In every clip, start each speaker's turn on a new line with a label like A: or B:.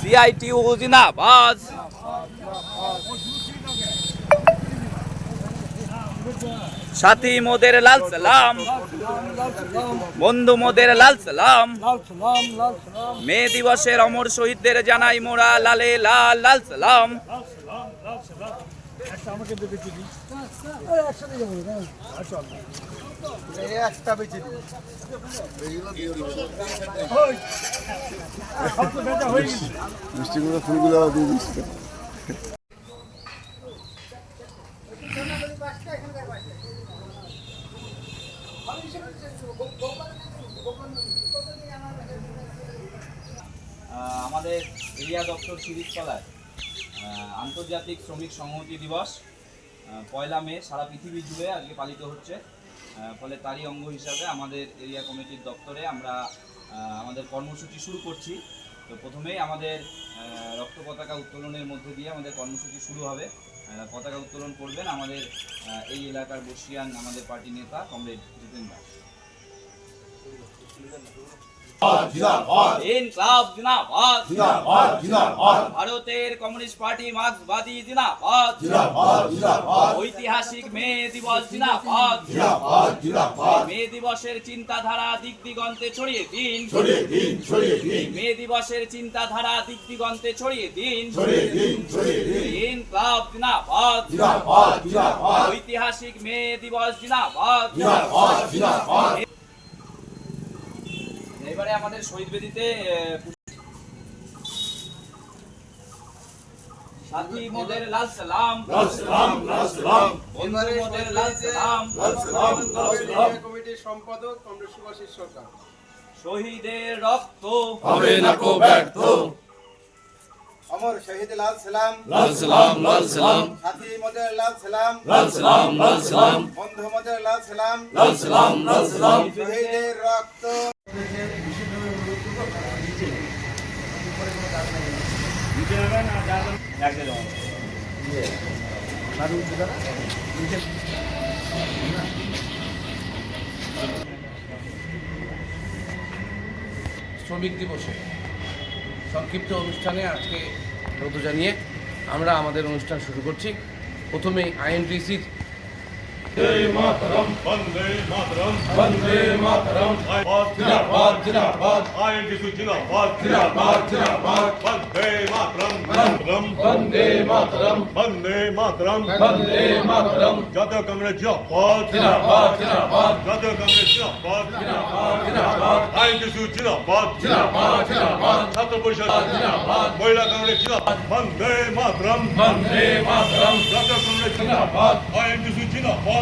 A: CITU জিন্দাবাদ। সাথী মোদের লাল সালাম, বন্ধু মোদের লাল সালাম। মে দিবসের অমর শহীদদের জানাই মোরা লালে লাল লাল সালাম।
B: ফুলগুলো দিয়ে দিচ্ছি
A: আমাদের এরিয়া দপ্তর শিরিষতলায় আহ, আন্তর্জাতিক শ্রমিক সংহতি দিবস পয়লা মে সারা পৃথিবী জুড়ে আজকে পালিত হচ্ছে। ফলে তারই অঙ্গ হিসাবে আমাদের এরিয়া কমিটির দপ্তরে আমরা আমাদের কর্মসূচি শুরু করছি। তো প্রথমেই আমাদের রক্ত পতাকা উত্তোলনের মধ্যে দিয়ে আমাদের কর্মসূচি শুরু হবে। পতাকা উত্তোলন করবেন আমাদের এই এলাকার বর্ষিয়ান আমাদের পার্টি নেতা কমরেড জিতেন দাস। ভারতের কমিউনিস্ট পার্টি মার্ক্সবাদী জিন্দাবাদ। ঐতিহাসিক মে দিবস জিন্দাবাদ। মে দিবসের চিন্তাধারা দিক দিগন্তে ছড়িয়ে দিন মে দিবসের চিন্তাধারা ছড়িয়ে দিন। ইনকলাব জিন্দাবাদ। ঐতিহাসিক মে দিবস জিন্দাবাদ। এবারে আমাদের শহীদ বেদিতে সাথী মোদের লাল সালাম বন্ধু মোদের লাল সালাম
C: কমিটির সম্পাদক কমরেড সুভাষিস সরকার
A: শহীদের রক্ত
D: হবে না কো ব্যর্থ
C: অমর শহীদ লাল সালাম
D: লাল সালাম লাল সালাম
C: সাথী মদের লাল সালাম
D: লাল সালাম লাল সালাম
C: বন্ধু মদের লাল সালাম
D: লাল সালাম লাল সালাম
C: শহীদের রক্ত
E: শ্রমিক দিবসে সংক্ষিপ্ত অনুষ্ঠানে আজকে রোদ জানিয়ে আমরা আমাদের অনুষ্ঠান শুরু করছি। প্রথমে আইএনটিসির
D: বন্দে মাতরম বন্দে মাতরম বন্দে মাতরম জিন্দাবাদ জিন্দাবাদ জিন্দাবাদ বন্দে মাতরম মাতরম বন্দে মাতরম বন্দে মাতরম বন্দে মাতরম জাতীয় কংগ্রেস জিন্দাবাদ জিন্দাবাদ জিন্দাবাদ জাতীয় কংগ্রেস জিন্দাবাদ জিন্দাবাদ জিন্দাবাদ আইএনটিসি জিন্দাবাদ জিন্দাবাদ জিন্দাবাদ ছাত্র পরিষদ জিন্দাবাদ মহিলা কংগ্রেস জিন্দাবাদ বন্দে মাতরম বন্দে মাতরম জাতীয় কংগ্রেস জিন্দাবাদ আইএনটিসি জিন্দাবাদ জিন্দাবাদ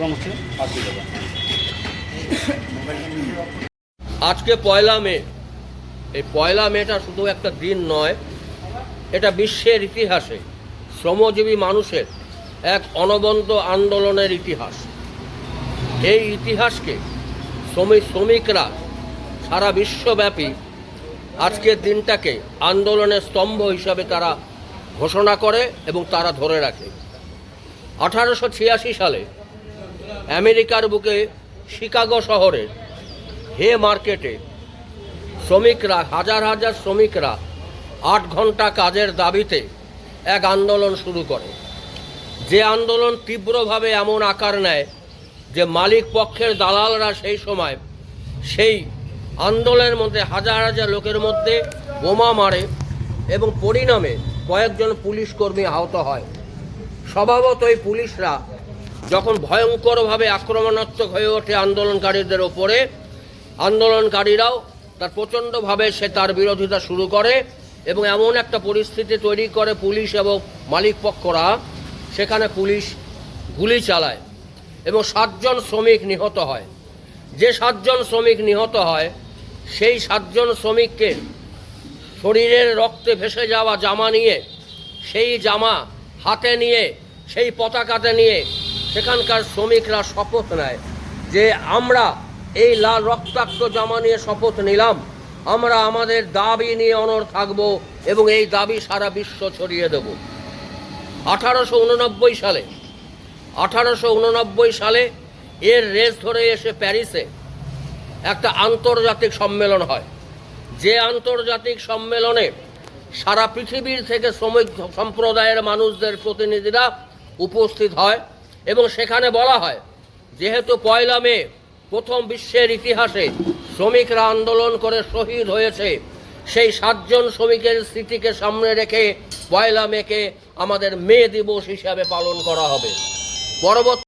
E: করছি।
F: আজকে পয়লা মে। এই পয়লা মেটা শুধু একটা দিন নয়, এটা বিশ্বের ইতিহাসে শ্রমজীবী মানুষের এক অনবন্ত আন্দোলনের ইতিহাস। এই ইতিহাসকে শ্রমিক শ্রমিকরা সারা বিশ্বব্যাপী আজকের দিনটাকে আন্দোলনের স্তম্ভ হিসাবে তারা ঘোষণা করে এবং তারা ধরে রাখে। আঠারোশো ছিয়াশি সালে আমেরিকার বুকে শিকাগো শহরে হে মার্কেটে, শ্রমিকরা, হাজার হাজার শ্রমিকরা আট ঘণ্টা কাজের দাবিতে এক আন্দোলন শুরু করে। যে আন্দোলন তীব্রভাবে এমন আকার নেয় যে মালিক পক্ষের দালালরা সেই সময় সেই আন্দোলনের মধ্যে হাজার হাজার লোকের মধ্যে বোমা মারে এবং পরিণামে কয়েকজন পুলিশ কর্মী আহত হয়। স্বভাবতই পুলিশরা যখন ভয়ঙ্করভাবে আক্রমণাত্মক হয়ে ওঠে আন্দোলনকারীদের ওপরে, আন্দোলনকারীরাও তার প্রচণ্ডভাবে সে তার বিরোধিতা শুরু করে এবং এমন একটা পরিস্থিতি তৈরি করে পুলিশ এবং মালিক পক্ষরা সেখানে পুলিশ গুলি চালায় এবং সাতজন শ্রমিক নিহত হয়। যে সাতজন শ্রমিক নিহত হয়, সেই সাতজন শ্রমিককে শরীরের রক্তে ভেসে যাওয়া জামা নিয়ে, সেই জামা হাতে নিয়ে, সেই পতাকাতে নিয়ে সেখানকার শ্রমিকরা শপথ নেয় যে আমরা এই লাল রক্তাক্ত জামা নিয়ে শপথ নিলাম। আমরা আমাদের দাবি নিয়ে অনর থাকব এবং এই দাবি সারা বিশ্ব ছড়িয়ে দেব। আঠারোশো উননব্বই সালে, আঠারোশো উননব্বই সালে এর রেস ধরে এসে প্যারিসে একটা আন্তর্জাতিক সম্মেলন হয়। যে আন্তর্জাতিক সম্মেলনে সারা পৃথিবীর থেকে শ্রমিক সম্প্রদায়ের মানুষদের প্রতিনিধিরা উপস্থিত হয়। এবং সেখানে বলা হয়, যেহেতু পয়লা মে প্রথম বিশ্বের ইতিহাসে শ্রমিকরা আন্দোলন করে শহীদ হয়েছে, সেই সাতজন শ্রমিকের স্মৃতিকে সামনে রেখে পয়লা মেকে আমাদের মে দিবস হিসাবে পালন করা হবে। পরবর্তী